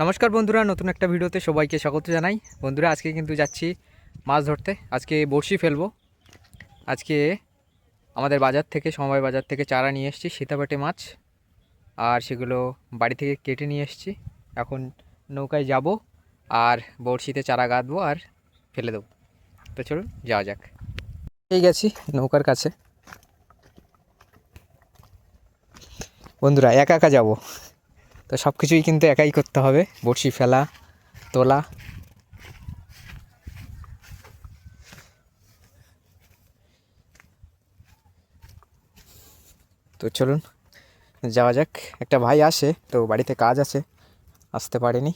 নমস্কার বন্ধুরা, নতুন একটা ভিডিওতে সবাইকে স্বাগত জানাই। বন্ধুরা, আজকে কিন্তু যাচ্ছি মাছ ধরতে। আজকে বড়শি ফেলব। আজকে আমাদের বাজার থেকে, সমবায় বাজার থেকে চারা নিয়ে এসেছি, সীতাপাটে মাছ। আর সেগুলো বাড়ি থেকে কেটে নিয়ে এসেছি। এখন নৌকায় যাব আর বড়শিতে চারা গাঁদবো আর ফেলে দেবো। তো চলুন, যাওয়া যাক। এই গেছি নৌকার কাছে। বন্ধুরা, একা একা যাব। তো সব কিছুই কিন্তু একাই করতে হবে। বড়শি ফেলা, তোলা। তো চলুন, যাওয়া যাক। একটা ভাই আসে, তো বাড়িতে কাজ আছে। আসতে পারেনি।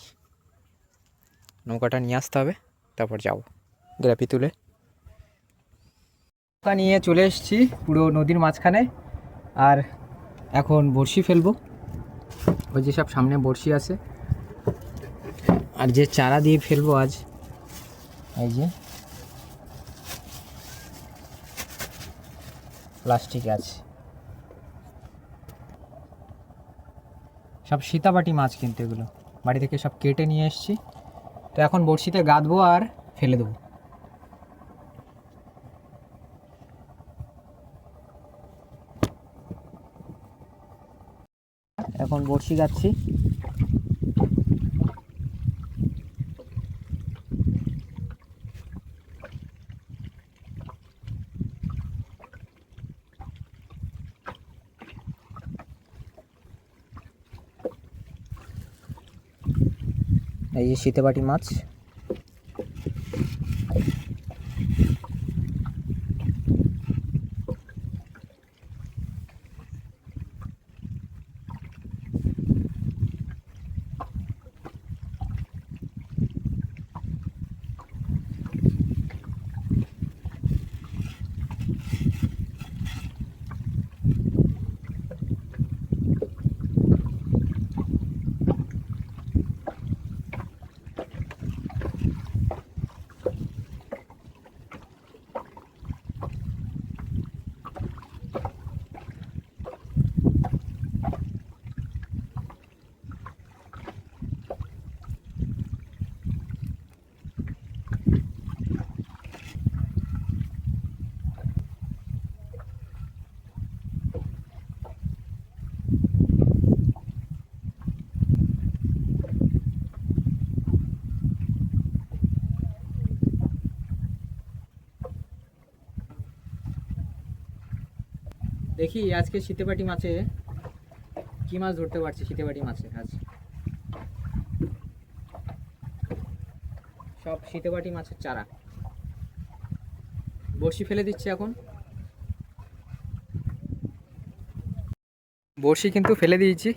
নৌকাটা নিয়ে আসতে হবে, তারপর যাব। গ্রাপি তুলে। নৌকা নিয়ে চলে এসেছি পুরো নদীর মাঝখানে। আর এখন বড়শি ফেলব। ওই যে সব সামনে বড়শি আছে। আর যে চারা দিয়ে ফেলব আজ, এই যে প্লাস্টিক আছে সব সীতাবাটি মাছ কিন্তু এগুলো। বাড়ি থেকে সব কেটে নিয়ে এসেছি। তো এখন বড়শিতে গাঁদবো আর ফেলে দেবো। এখন বড়শি গাচ্ছি। এই যে শীতেবাটি মাছ। দেখি আজকে শীতেবাটি মাছে কি মাছ ধরতে পারছি শীতেবাটি মাছে আজ। সব শীতেবাটি মাছের চারা। বড়শি ফেলে দিচ্ছি এখন। বড়শি কিন্তু ফেলে দিয়েছি।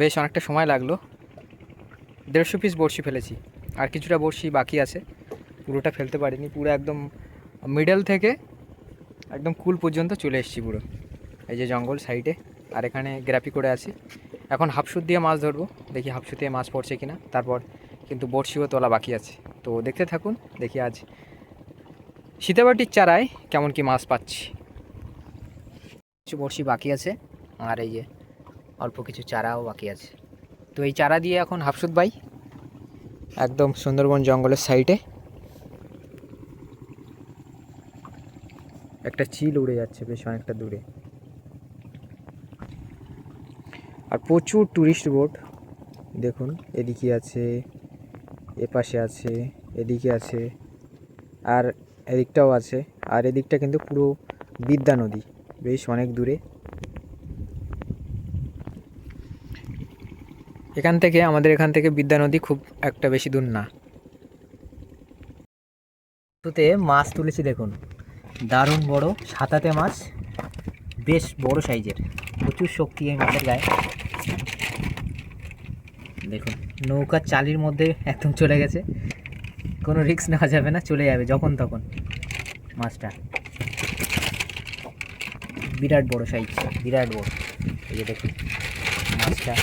বেশ অনেকটা সময় লাগল। দেড়শো পিস বড়শি ফেলেছি। আর কিছুটা বড়শি বাকি আছে। পুরোটা ফেলতে পারিনি। পুরো একদম মিডল থেকে একদম কুল পর্যন্ত চলে এসেছি পুরো। এই যে জঙ্গল সাইডে আর এখানে গ্রাফি করে আছি। এখন হাফসুদ দিয়ে মাছ ধরবো, দেখি হাফসুদ দিয়ে মাছ পড়ছে কিনা। তারপর কিন্তু বড়শিও তোলা বাকি আছে। তো দেখতে থাকুন, দেখি আজ সীতাবাটির চারায় কেমন কি মাছ পাচ্ছি। কিছু বড়শি বাকি আছে, আর এই যে অল্প কিছু চারাও বাকি আছে। তো এই চারা দিয়ে এখন হাফসুদ বাই। একদম সুন্দরবন জঙ্গলের সাইডে একটা চিল উড়ে যাচ্ছে বেশ অনেকটা দূরে। আর প্রচুর ট্যুরিস্ট বোট দেখুন, এদিকে আছে, এপাশে আছে, এদিকে আছে, আর এদিকটাও আছে, আর এদিকটা কিন্তু পুরো বিদ্যা নদী, বেশ অনেক দূরে। এখান থেকে, আমাদের এখান থেকে বিদ্যা নদী খুব একটা বেশি দূর না। তুতে মাছ তুলেছি, দেখুন। দারুণ বড় সাতাতে মাছ, বেশ বড় সাইজের। প্রচুর শক্তি এই মাছের গায়ে। দেখুন নৌকার চালির মধ্যে একদম চলে গেছে। কোনো রিস্ক নেওয়া যাবে না, চলে যাবে যখন তখন মাছটা। বিরাট বড় সাইজ, বিরাট বড়। এই যে দেখুন, মাছটা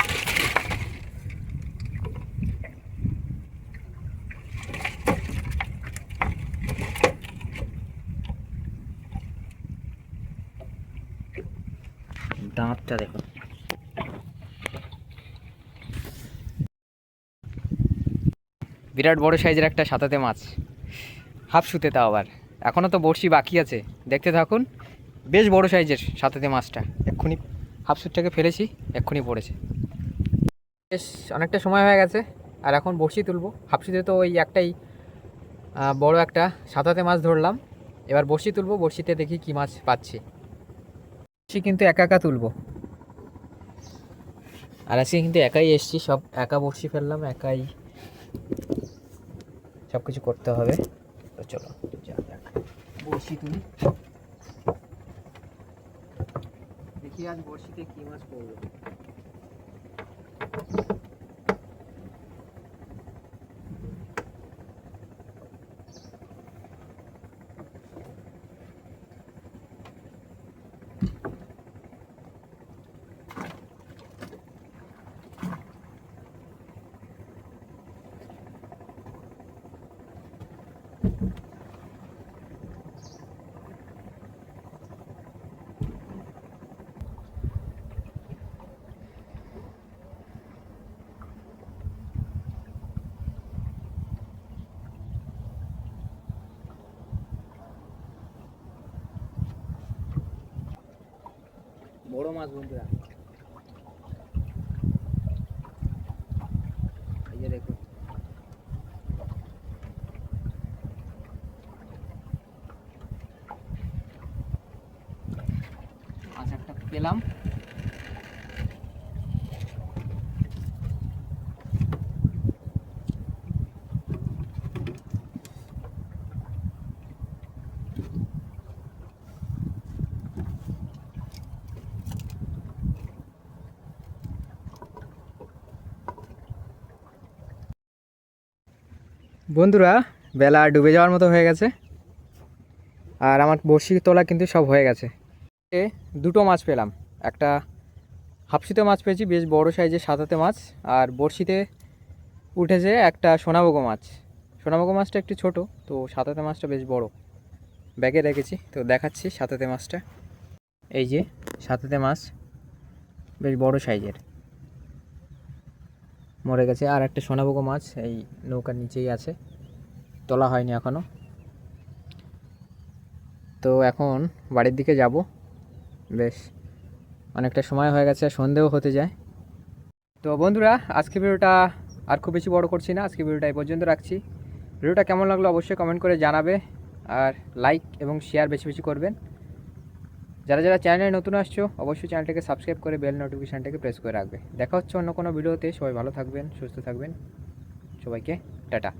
দাঁতটা দেখুন বিরাট বড় সাইজের একটা সাঁতাতে মাছ। হাফ সুতে তাও আবার। এখনও তো বড়শি বাকি আছে। দেখতে থাকুন, বেশ বড় সাইজের সাঁতাতে মাছটা। এক্ষুনি হাফ সুটটাকে ফেলেছি, এক্ষুনি পড়েছে। বেশ, অনেকটা সময় হয়ে গেছে, আর এখন বড়শি তুলবো। হাফসিতে তো ওই একটাই বড় একটা সাঁতাতে মাছ ধরলাম। এবার বড়শি তুলবো, বড়শিতে দেখি কি মাছ পাচ্ছি। বড়শি কিন্তু একা একা তুলবো। আর আজকে কিন্তু একাই এসছি সব একা বসি ফেললাম একাই সব কিছু করতে হবে। তো চলো বসি তুমি দেখি আজ বসিতে কি মাছ পড়ল বড় মাছ বন্ধুরা এই যে দেখুন মাছ একটা পেলাম বন্ধুরা, বেলা ডুবে যাওয়ার মতো হয়ে গেছে। আর আমার বড়শি তোলা কিন্তু সব হয়ে গেছে। দুটো মাছ পেলাম। একটা হাফসিতে মাছ পেয়েছি, বেশ বড় সাইজের সাদাতে মাছ। আর বড়শিতে উঠেছে একটা সোনাবগো মাছ। সোনাবগো মাছটা একটু ছোট, তো সাদাতে মাছটা বেশ বড়। ব্যাগে রেখেছি, তো দেখাচ্ছি সাদাতে মাছটা। এই যে, সাদাতে মাছ, বেশ বড় সাইজের। মরে গেছে। আর একটা সোনাবগো মাছ এই নৌকার নিচেই আছে। তোলা হয়নি এখনও তো এখন বাড়ির দিকে যাব। বেশ, অনেকটা সময় হয়ে গেছে, সন্ধেও হতে যায়। তো বন্ধুরা আজকে ভিডিওটা আর খুব বেশি বড় করছি না। আজকে ভিডিওটা এই পর্যন্ত রাখছি। ভিডিওটা কেমন লাগল অবশ্যই কমেন্ট করে জানাবে। আর লাইক এবং শেয়ার বেশি বেশি করবেন। যারা যারা চ্যানেলে নতুন আসছো, অবশ্যই চ্যানেলটাকে সাবস্ক্রাইব করে বেল নোটিফিকেশানটাকে প্রেস করে রাখবে। দেখা হচ্ছে অন্য কোনো ভিডিওতে। সবাই ভালো থাকবেন, সুস্থ থাকবেন। সবাইকে টাটা।